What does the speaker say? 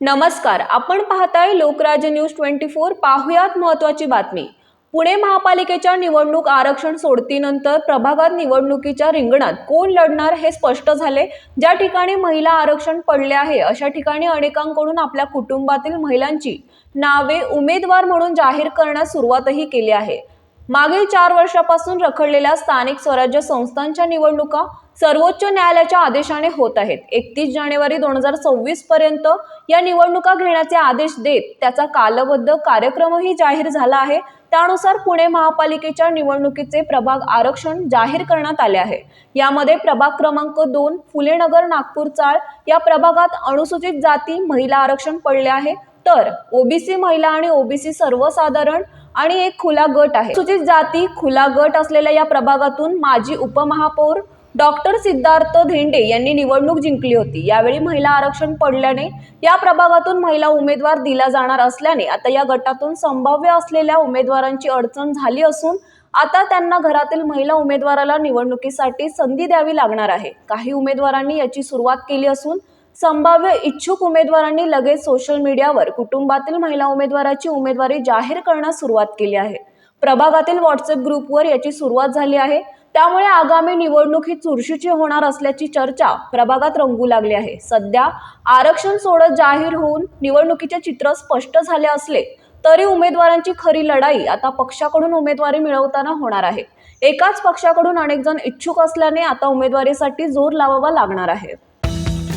नमस्कार आपण पाहताय लोकराज्य न्यूज ट्वेंटी फोर. पाहुयात महत्वाची बातमी. पुणे महापालिकेच्या निवडणूक आरक्षण सोडतीनंतर प्रभागात निवडणुकीच्या रिंगणात कोण लढणार हे स्पष्ट झाले. ज्या ठिकाणी महिला आरक्षण पडले आहे अशा ठिकाणी अनेकांकडून आपल्या कुटुंबातील महिलांची नावे उमेदवार म्हणून जाहीर करण्यास सुरुवातही केली आहे. मागील चार वर्षापासून रखडलेल्या स्थानिक स्वराज्य संस्थांच्या निवडणुका सर्वोच्च न्यायालयाच्या आदेशाने होत आहेत. एकतीस जानेवारी दोन हजार सव्वीस पर्यंत या निवडणुका घेण्याचे आदेश देत त्याचा कालबद्ध कार्यक्रमही जाहीर झाला आहे. त्यानुसार पुणे महापालिकेच्या निवडणुकीचे प्रभाग आरक्षण जाहीर करण्यात आले आहे. यामध्ये प्रभाग क्रमांक दोन फुलेनगर नागपूर चाळ या प्रभागात अनुसूचित जाती महिला आरक्षण पडले आहे. तर ओबीसी महिला आणि ओबीसी सर्वसाधारण आणि एक खुला गट आहे. सूचित जाती खुला गट असलेल्या या प्रभागातून माजी उपमहापौर डॉक्टर सिद्धार्थ धेंडे यांनी निवडणूक जिंकली होती. यावेळी महिला आरक्षण पडल्याने या प्रभागातून महिला उमेदवार दिला जाणार असल्याने आता या गटातून संभाव्य असलेल्या उमेदवारांची अडचण झाली असून आता त्यांना घरातील महिला उमेदवाराला निवडणुकीसाठी संधी द्यावी लागणार आहे. काही उमेदवारांनी याची सुरुवात केली असून संभाव्य इच्छुक उमेदवारांनी लगेच सोशल मीडियावर कुटुंबातील महिला उमेदवाराची उमेदवारी जाहीर करण्यास सुरुवात केली आहे. प्रभागातील व्हॉट्सअप ग्रुपवर याची सुरुवात झाली आहे. त्यामुळे आगामी निवडणूक ही चुरशीची होणार असल्याची चर्चा प्रभागात रंगू लागली आहे. सध्या आरक्षण सोडत जाहीर होऊन निवडणुकीचे चित्र स्पष्ट झाले असले तरी उमेदवारांची खरी लढाई आता पक्षाकडून उमेदवारी मिळवताना होणार आहे. एकाच पक्षाकडून अनेक जण इच्छुक असल्याने आता उमेदवारीसाठी जोर लावावा लागणार आहे.